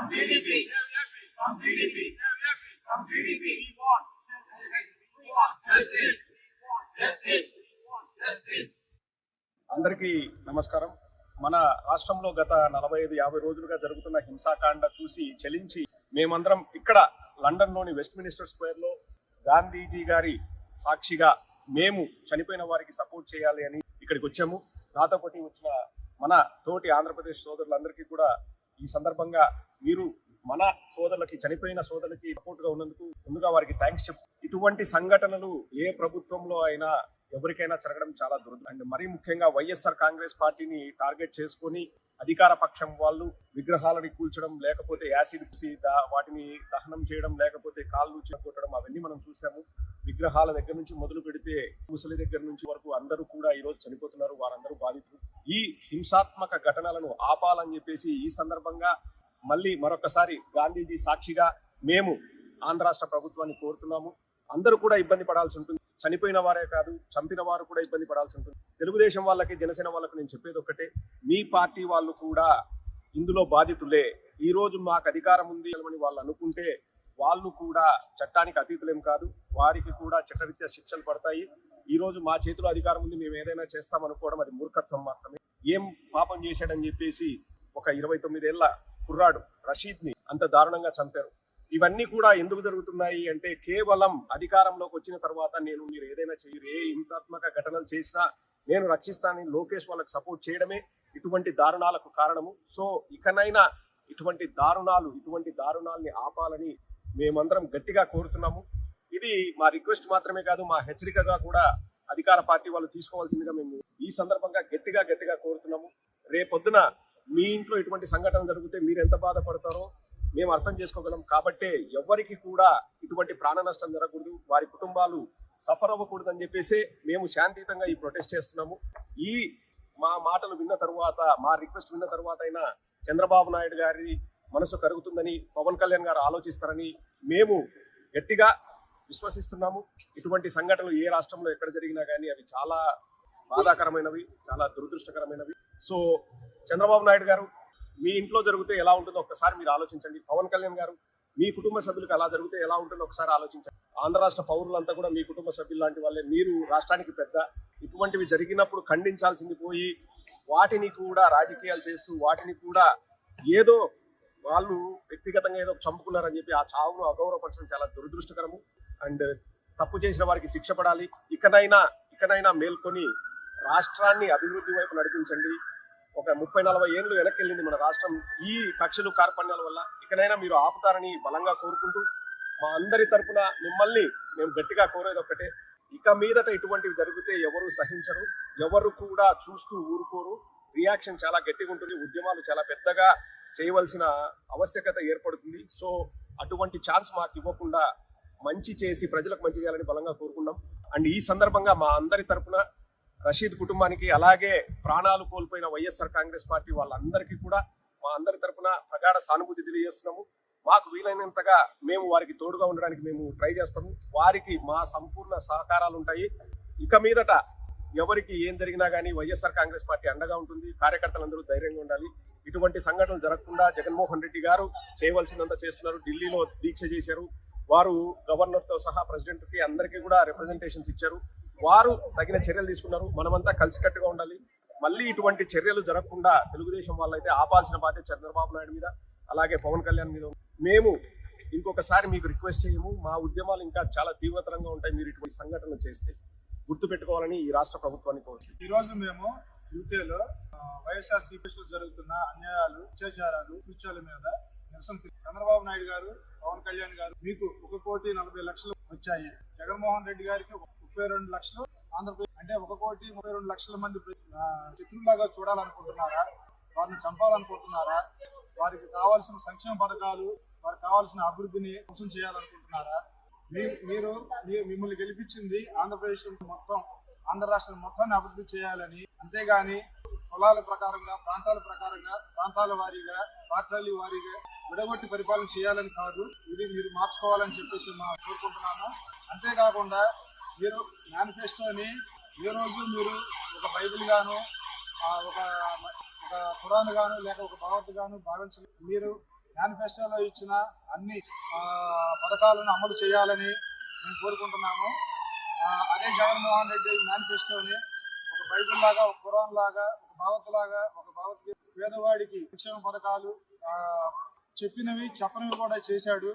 From PDP. From PDP. From PDP. We want justice. Justice. Justice. అందరికీ నమస్కారం మన రాష్ట్రంలో గత నలభై ఐదు యాభై రోజులుగా జరుగుతున్న హింసాకాండ చూసి చలించి మేమందరం ఇక్కడ లండన్లోని వెస్ట్ మినిస్టర్ స్క్వేర్లో గాంధీజీ గారి సాక్షిగా మేము చనిపోయిన వారికి సపోర్ట్ చేయాలి అని ఇక్కడికి వచ్చాము నాతో పాటు వచ్చిన మన తోటి ఆంధ్రప్రదేశ్ సోదరులందరికీ కూడా ఈ సందర్భంగా మీరు మన సోదరులకి చనిపోయిన సోదరులకి సపోర్ట్గా ఉన్నందుకు ముందుగా వారికి థ్యాంక్స్ చెప్ ఇటువంటి సంఘటనలు ఏ ప్రభుత్వంలో అయినా ఎవరికైనా జరగడం చాలా దురద అండ్ మరీ ముఖ్యంగా వైఎస్ఆర్ కాంగ్రెస్ పార్టీని టార్గెట్ చేసుకొని అధికార పక్షం వాళ్ళు విగ్రహాలని కూల్చడం లేకపోతే యాసిడ్ వాటిని దహనం చేయడం లేకపోతే కాళ్ళు కొట్టడం అవన్నీ మనం చూసాము. విగ్రహాల దగ్గర నుంచి మొదలు పెడితే ముసలి దగ్గర నుంచి వరకు అందరూ కూడా ఈరోజు చనిపోతున్నారు వారందరూ బాధితులు. ఈ హింసాత్మక ఘటనలను ఆపాలని చెప్పేసి ఈ సందర్భంగా మళ్ళీ మరొకసారి గాంధీజీ సాక్షిగా మేము ఆంధ్ర రాష్ట్ర ప్రభుత్వాన్ని కోరుతున్నాము. అందరూ కూడా ఇబ్బంది పడాల్సి ఉంటుంది. చనిపోయిన వారే కాదు చంపిన వారు కూడా ఇబ్బంది పడాల్సి ఉంటుంది. తెలుగుదేశం వాళ్ళకి జనసేన వాళ్ళకి నేను చెప్పేది ఒక్కటే. మీ పార్టీ వాళ్ళు కూడా ఇందులో బాధితులే. ఈ రోజు మాకు అధికారం ఉంది అని వాళ్ళు అనుకుంటే వాళ్ళు కూడా చట్టానికి అతీతులేం కాదు. వారికి కూడా చట్టరీత్యా శిక్షలు పడతాయి. ఈ రోజు మా చేతిలో అధికారం ఉంది. మేము ఏదైనా చేస్తాం అనుకోవడం అది మూర్ఖత్వం మాత్రమే. ఏం పాపం చేశాడని చెప్పేసి ఒక ఇరవై తొమ్మిదేళ్ళ కుర్రాడు రషీద్ని అంత దారుణంగా చంపారు. ఇవన్నీ కూడా ఎందుకు జరుగుతున్నాయి అంటే కేవలం అధికారంలోకి వచ్చిన తర్వాత నేను మీరు ఏదైనా చేయరు. ఏ హింసాత్మక ఘటనలు చేసినా నేను రక్షిస్తానని లోకేష్ వాళ్ళకి సపోర్ట్ చేయడమే ఇటువంటి దారుణాలకు కారణము. సో ఇకనైనా ఇటువంటి దారుణాలు ఇటువంటి దారుణాల్ని ఆపాలని మేమందరం గట్టిగా కోరుతున్నాము. ఇది మా రిక్వెస్ట్ మాత్రమే కాదు మా హెచ్చరికగా కూడా అధికార పార్టీ వాళ్ళు తీసుకోవాల్సిందిగా మేము ఈ సందర్భంగా గట్టిగా గట్టిగా కోరుతున్నాము. రేపొద్దున మీ ఇంట్లో ఇటువంటి సంఘటన జరిగితే మీరు ఎంత బాధపడతారో మేము అర్థం చేసుకోగలం. కాబట్టే ఎవరికి కూడా ఇటువంటి ప్రాణ నష్టం జరగకూడదు. వారి కుటుంబాలు సఫర్ అవ్వకూడదు అని చెప్పేసి మేము శాంతియుతంగా ఈ ప్రొటెస్ట్ చేస్తున్నాము. ఈ మా మాటలు విన్న తరువాత మా రిక్వెస్ట్ విన్న తరువాత అయినా చంద్రబాబు నాయుడు గారి మనసు కరుగుతుందని పవన్ కళ్యాణ్ గారు ఆలోచిస్తారని మేము గట్టిగా విశ్వసిస్తున్నాము. ఇటువంటి సంఘటనలు ఏ రాష్ట్రంలో ఎక్కడ జరిగినా కానీ అవి చాలా బాధాకరమైనవి చాలా దురదృష్టకరమైనవి. సో చంద్రబాబు నాయుడు గారు మీ ఇంట్లో జరిగితే ఎలా ఉంటుందో ఒక్కసారి మీరు ఆలోచించండి. పవన్ కళ్యాణ్ గారు మీ కుటుంబ సభ్యులకు అలా జరిగితే ఎలా ఉంటుందో ఒకసారి ఆలోచించండి. ఆంధ్ర రాష్ట్ర పౌరులంతా కూడా మీ కుటుంబ సభ్యులు లాంటి వాళ్ళే. మీరు రాష్ట్రానికి పెద్ద ఇటువంటివి జరిగినప్పుడు ఖండించాల్సింది పోయి వాటిని కూడా రాజకీయాలు చేస్తూ వాటిని కూడా ఏదో వాళ్ళు వ్యక్తిగతంగా ఏదో చంపుకున్నారని చెప్పి ఆ చావును అగౌరవపరచడం చాలా దురదృష్టకరము. అండ్ తప్పు చేసిన వారికి శిక్ష పడాలి. ఇకనైనా ఇకనైనా మేల్కొని రాష్ట్రాన్ని అభివృద్ధి వైపు నడిపించండి. ఒక ముప్పై నలభై ఏళ్ళు వెనక్కి వెళ్ళింది మన రాష్ట్రం. ఈ కక్షలు కార్పణ్యాల వల్ల ఇకనైనా మీరు ఆపుతారని బలంగా కోరుకుంటూ మా అందరి తరపున మిమ్మల్ని మేము గట్టిగా కోరేది ఒకటే ఇక మీదట ఇటువంటివి జరిగితే ఎవరు సహించరు. ఎవరు కూడా చూస్తూ ఊరుకోరు. రియాక్షన్ చాలా గట్టిగా ఉంటుంది. ఉద్యమాలు చాలా పెద్దగా చేయవలసిన ఆవశ్యకత ఏర్పడుతుంది. సో అటువంటి ఛాన్స్ మాకు ఇవ్వకుండా మంచి చేసి ప్రజలకు మంచి చేయాలని బలంగా కోరుకున్నాం అండ్ ఈ సందర్భంగా మా అందరి తరపున రషీద్ కుటుంబానికి అలాగే ప్రాణాలు కోల్పోయిన వైఎస్ఆర్ కాంగ్రెస్ పార్టీ వాళ్ళందరికీ కూడా మా అందరి తరఫున ప్రగాఢ సానుభూతి తెలియజేస్తున్నాము. మాకు వీలైనంతగా మేము వారికి తోడుగా ఉండడానికి మేము ట్రై చేస్తాము. వారికి మా సంపూర్ణ సహకారాలు ఉంటాయి. ఇక మీదట ఎవరికి ఏం జరిగినా కానీ వైఎస్ఆర్ కాంగ్రెస్ పార్టీ అండగా ఉంటుంది. కార్యకర్తలందరూ ధైర్యంగా ఉండాలి. ఇటువంటి సంఘటనలు జరగకుండా జగన్మోహన్ రెడ్డి గారు చేయవలసినంత చేస్తున్నారు. ఢిల్లీలో దీక్ష చేశారు. వారు గవర్నర్తో సహా ప్రెసిడెంట్కి అందరికీ కూడా రిప్రజెంటేషన్స్ ఇచ్చారు. వారు తగిన చర్యలు తీసుకున్నారు. మనమంతా కలిసికట్టుగా ఉండాలి. మళ్ళీ ఇటువంటి చర్యలు జరగకుండా తెలుగుదేశం వాళ్ళైతే ఆపాల్సిన బాధ్యత చంద్రబాబు నాయుడు మీద అలాగే పవన్ కళ్యాణ్ మీద మేము ఇంకొకసారి మీకు రిక్వెస్ట్ చేయము. మా ఉద్యమాలు ఇంకా చాలా తీవ్రతరంగా ఉంటాయి. మీరు ఇటువంటి సంఘటనలు చేస్తే గుర్తు పెట్టుకోవాలని ఈ రాష్ట్ర ప్రభుత్వాన్ని కోరుతుంది ఈ రోజు మేము యూకేలో వైఎస్ఆర్ సిపిఎస్ జరుగుతున్న అన్యాయాలు అత్యాచారాలు కృత్యాల మీద నిరసన చంద్రబాబు నాయుడు గారు పవన్ కళ్యాణ్ గారు మీకు ఒక కోటి నలభై లక్షలు వచ్చాయి. జగన్మోహన్ రెడ్డి గారికి ముప్పై రెండు లక్షలు ఆంధ్రప్రదేశ్ అంటే ఒక కోటి ముప్పై రెండు లక్షల మంది శత్రులాగా శత్రువులాగా చూడాలనుకుంటున్నారా? వారిని చంపాలనుకుంటున్నారా? వారికి కావాల్సిన సంక్షేమ పథకాలు వారికి కావాల్సిన అభివృద్ధిని మోసం చేయాలనుకుంటున్నారా? మీ- మీరు మిమ్మల్ని గెలిపించింది ఆంధ్రప్రదేశ్ మొత్తం ఆంధ్ర రాష్ట్రం మొత్తాన్ని అభివృద్ధి చేయాలని. అంతేగాని కులాల ప్రకారంగా ప్రాంతాల ప్రకారంగా ప్రాంతాల వారీగా పార్టీల వారీగా విడగొట్టి పరిపాలన చేయాలని కాదు. ఇది మీరు మార్చుకోవాలని చెప్పేసి మా కోరుకుంటున్నాను. అంతేకాకుండా మీరు మేనిఫెస్టోని ఏ రోజు మీరు ఒక బైబిల్ గాను ఒక ఒక ఖురాన్ గాను లేక ఒక భగవత్ గాను భావించ మీరు మేనిఫెస్టోలో ఇచ్చిన అన్ని పథకాలను అమలు చేయాలని మేము కోరుకుంటున్నాము. అదే జగన్మోహన్ రెడ్డి మేనిఫెస్టోని ఒక బైబిల్ లాగా ఒక ఖురాన్ లాగా ఒక భావత్ లాగా ఒక భావత్ పేదవాడికి సంక్షేమ పథకాలు చెప్పినవి చెప్పనివి కూడా చేశాడు.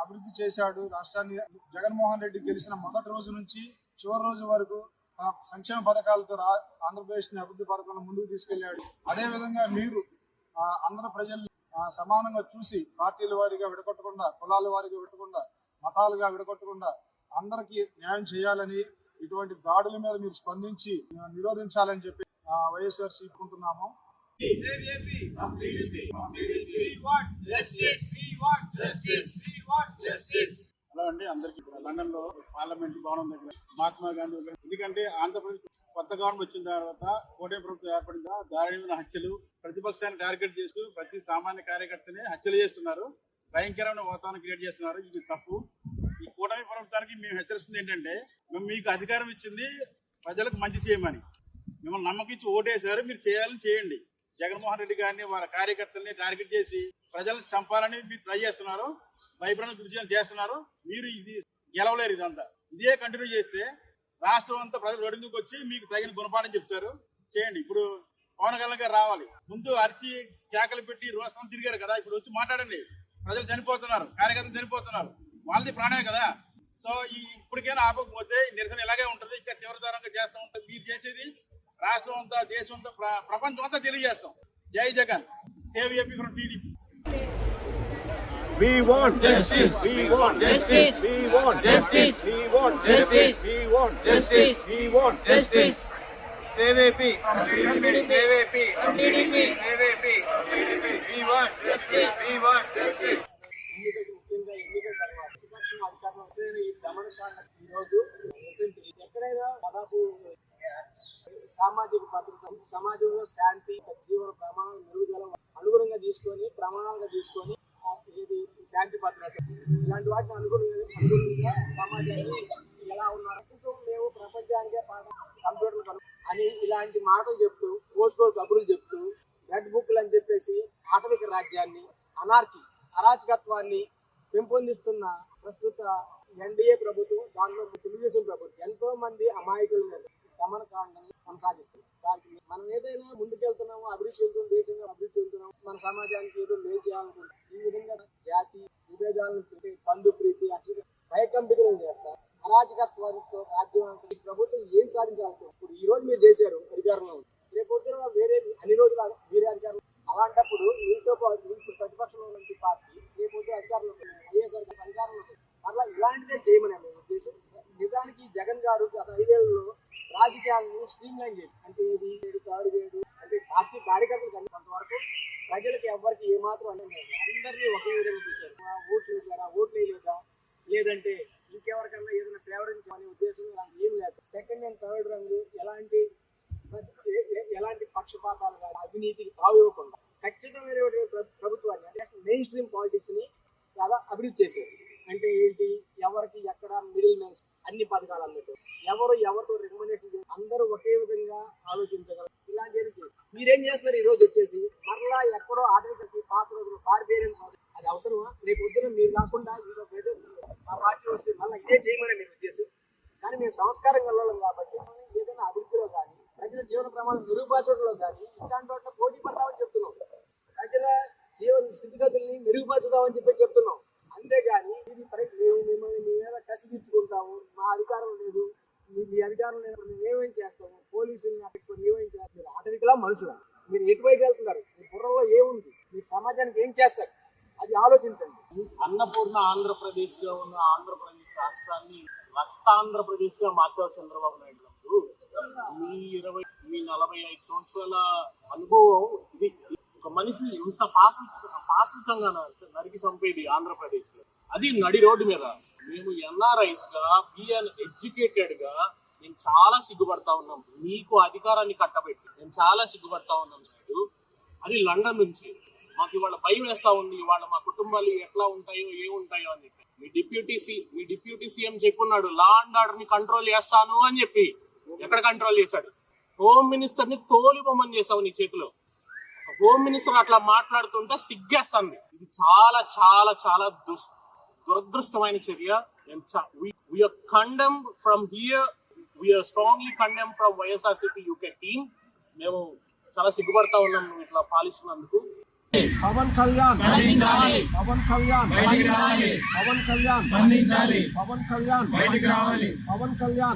అభివృద్ధి చేశాడు రాష్ట్రాన్ని జగన్మోహన్ రెడ్డి గెలిచిన మొదటి రోజు నుంచి చివరి రోజు వరకు సంక్షేమ పథకాలతో రా ఆంధ్రప్రదేశ్ అభివృద్ధి పథకాలను ముందుకు తీసుకెళ్ళాడు అదే విధంగా మీరు ఆంధ్ర ప్రజల్ని సమానంగా చూసి పార్టీల వారిగా విడగొట్టకుండా కులాల వారిగా విడకుండా మతాలుగా విడగొట్టకుండా అందరికీ న్యాయం చేయాలని ఇటువంటి దాడుల మీద మీరు స్పందించి నిరోధించాలని చెప్పి వైఎస్ఆర్ కుంటున్నాము We want justice. We want justice. Hello అండి అందరికి లండన్లో పార్లమెంట్ భవనం దగ్గర మహాత్మా గాంధీ ఎందుకంటే ఆంధ్రప్రదేశ్ కొత్త గవర్నమెంట్ వచ్చిన తర్వాత కోటే ప్రభుత్వం ఏర్పడిన దారుణమైన హత్యలు ప్రతిపక్షాన్ని టార్గెట్ చేస్తూ ప్రతి సామాన్య కార్యకర్తని హత్యలు చేస్తున్నారు. భయంకరమైన వాతావరణం క్రియేట్ చేస్తున్నారు. ఇది తప్పు. ఈ కూటమి ప్రభుత్వానికి మేము హెచ్చరిస్తుంది ఏంటంటే మేము మీకు అధికారం ఇచ్చింది ప్రజలకు మంచి చేయమని. మిమ్మల్ని నమ్మకించి ఓటేశారు మీరు చేయాలని చేయండి. జగన్మోహన్ రెడ్డి గారిని వారి కార్యకర్తల్ని టార్గెట్ చేసి ప్రజలను చంపాలని మీరు ట్రై చేస్తున్నారు. భయపడని గురి చేస్తున్నారు. మీరు ఇది గెలవలేరు ఇదంతా. ఇదే కంటిన్యూ చేస్తే రాష్ట్రం అంతా ప్రజలు రోడ్డుకు వచ్చి మీకు తగిన గుణపాఠం చెప్తారు. చేయండి. ఇప్పుడు పవన్ కళ్యాణ్ గారు రావాలి. ముందు అరిచి కేకలు పెట్టి రోస్తం తిరిగారు కదా. ఇప్పుడు వచ్చి మాట్లాడండి. ప్రజలు చనిపోతున్నారు. కార్యకర్తలు చనిపోతున్నారు. వాళ్ళది ప్రాణమే కదా. సో ఈ ఇప్పటికైనా ఆపకపోతే నిరసన ఇలాగే ఉంటుంది. ఇంకా తీవ్రతరంగా చేస్తూ ఉంటుంది మీరు చేసేది రాష్ట్రం అంతా దేశం అంతా ప్ర- ప్రపంచం అంతా తెలియజేస్తాం. Jai Jagan. Save AP TDP. We want justice. We want justice. We want justice. We want justice. We want justice. We want justice. AP. Save AP. Save AP. We want justice. We want justice. ఎక్కడైనా దాదాపు సామాజిక భద్రత సమాజంలో శాంతి జీవన ప్రమాణాలు మెరుగుదల అనుగుణంగా తీసుకొని ప్రమాణాలుగా తీసుకొని ఇది శాంతి భద్రత. ఇలాంటి వాటిని అనుగుణంగా అనుగుణంగా సమాజాన్ని ఎలా ఉన్నారు? ప్రస్తుతం మేము ప్రపంచానికే పాఠ కంప్యూటర్లు అని ఇలాంటి మాటలు చెప్తూ పోస్ట్ కోడ్ కబుర్లు చెప్తూ రెడ్ బుక్లు అని చెప్పేసి ఆటవిక రాజ్యాన్ని అనార్కి అరాచకత్వాన్ని పెంపొందిస్తున్న ప్రస్తుత ఎన్డీఏ ప్రభుత్వం దానిలో తెలుగుదేశం ప్రభుత్వం ఎంతో మంది అమాయకుల మీద దమనకాండని కొనసాగిస్తుంది మనం ఏదైనా ముందుకెళ్తున్నాము అభివృద్ధి చెందుతున్న దేశంగా అభివృద్ధి చెందుతున్నాము మన సమాజానికి ఏదో మేలు చేయాలనుకుంటాం ఈ విధంగా జాతి విభేదాలను పెట్టి బంధు ప్రీతి అసలు భయకంపితులను చేస్తారు రాజ్యం ఈ ప్రభుత్వం ఏం సాధించాలనుకుంటుంది ఇప్పుడు ఈ రోజు మీరు చేశారు అధికారంలో రేపు వేరే అన్ని రోజులు వేరే అధికారం అలాంటప్పుడు మీతో పాటు ఇప్పుడు ప్రతిపక్షంలో ఉన్న పార్టీ రేపు పొద్దున అధికారంలో వైఎస్ఆర్ అధికారంలో ఉంది. ఇలాంటిదే చేయమని ఉద్దేశం. నిజానికి జగన్ గారు గత ఐదేళ్ళలో రాజకీయాలను స్ట్రీమ్ లైన్ చేసి అంటే ఏది? ఏడు తాడు ఏడు? అంటే పార్టీ కార్యకర్తలకు అంతవరకు ప్రజలకు ఎవరికి ఏమాత్రం అనేది లేదు. అందరినీ ఒకే విధంగా చూశారు. ఓట్లు వేసారా ఓట్లు వేయలేదా? లేదంటే ఇంకెవరికన్నా ఏదైనా ఫేవరెట్ అనే ఉద్దేశం నాకు ఏం లేదు. సెకండ్ అండ్ థర్డ్ రంగు ఎలాంటి ఎలాంటి పక్షపాతాలు కానీ అవినీతికి తావివ్వకుండా ఖచ్చితమైన ప్రభుత్వాన్ని అంటే మెయిన్ స్ట్రీమ్ పాలిటిక్స్ని చాలా అభివృద్ధి చేశారు అంటే ఏంటి ఎవరికి ఎక్కడ మిడిల్ మ్యాన్స్ అన్ని పథకాలు అందటం ఎవరు ఎవరితో రికమెండేషన్ అందరూ ఒకే విధంగా ఆలోచించగలరు ఇలాంటివి చేస్తారు మీరేం చేస్తున్నారు ఈ రోజు వచ్చేసి మరలా ఎక్కడో ఆటవికకి పాత రోజులు బార్బేరియన్స్ అది అవసరమా? రేపు పొద్దున మీరు కాకుండా ఇంకో ఏదో మా పార్టీ వస్తే మళ్ళీ ఇదే చేయమని మీరు ఉద్దేశం. కానీ మేము సంస్కారం కలవడం కాబట్టి ఏదైనా అభివృద్ధిలో కానీ ప్రజల జీవన ప్రమాణం మెరుగుపరచడంలో కానీ ఇలాంటి వాటిలో పోటీ పడతామని చెప్తున్నాం. ప్రజల జీవన స్థితిగతుల్ని మెరుగుపరచుదామని చెప్పి చెప్తున్నాం. అంతేగాని ఇది మేము మిమ్మల్ని మీ మీద కసి తీర్చుకుంటాము. మా అధికారం లేదు. మీ మీ అధికారం లేదు. మేము ఏమేం చేస్తాము? పోలీసులు పెట్టుకొని ఏమేం చేస్తాం మీరు ఆటవికలా మనుషులా. మీరు ఎటువైపు వెళ్తున్నారు? మీ బుర్రలో ఏముంది? మీ సమాజానికి ఏం చేస్తారు? అది ఆలోచించండి. అన్నపూర్ణ ఆంధ్రప్రదేశ్గా ఉన్న ఆంధ్రప్రదేశ్ రాష్ట్రాన్ని రక్తాంధ్రప్రదేశ్గా మార్చావు చంద్రబాబు నాయుడు మీ ఇరవై మీ నలభై ఐదు సంవత్సరాల అనుభవం ఇది. ఒక మనిషిని ఇంత పాశవిక పాశవికంగా నరికి- నరికి చంపేది ఆంధ్రప్రదేశ్లో అది నడి రోడ్డు మీద. మేము ఎన్ఆర్ఐస్గా బిఎన్ ఎడ్యుకేటెడ్గా నేను చాలా సిగ్గుపడతా ఉన్నాం. మీకు అధికారాన్ని కట్టబెట్టి నేను చాలా సిగ్గుపడతా ఉన్నాం సార్. అది లండన్ నుంచి. మాకు ఇవాళ భయం వేస్తా ఉంది. ఇవాళ మా కుటుంబాలు ఎట్లా ఉంటాయో ఏముంటాయో అని చెప్పి. మీ deputy C M deputy CM చెప్పున్నాడు law and ఆర్డర్ని కంట్రోల్ చేస్తాను అని చెప్పి. ఎక్కడ కంట్రోల్ చేశాడు? హోమ్ మినిస్టర్ని తోలిపోమని చేసావు నీ చేతిలో. హోమ్ మినిస్టర్ అట్లా మాట్లాడుతుంటే సిగ్గేస్తుంది. ఇది చాలా చాలా చాలా దురదృష్టమైన చర్య. Condemn from here strongly condemn from YSRCP UK team మేము చాలా సిగ్గుపడతా ఉన్నాం ఇట్లా పాలిస్తున్నందుకు. పవన్ కళ్యాణ్. పవన్ కళ్యాణ్. పవన్ కళ్యాణ్. పవన్ కళ్యాణ్. పవన్ కళ్యాణ్.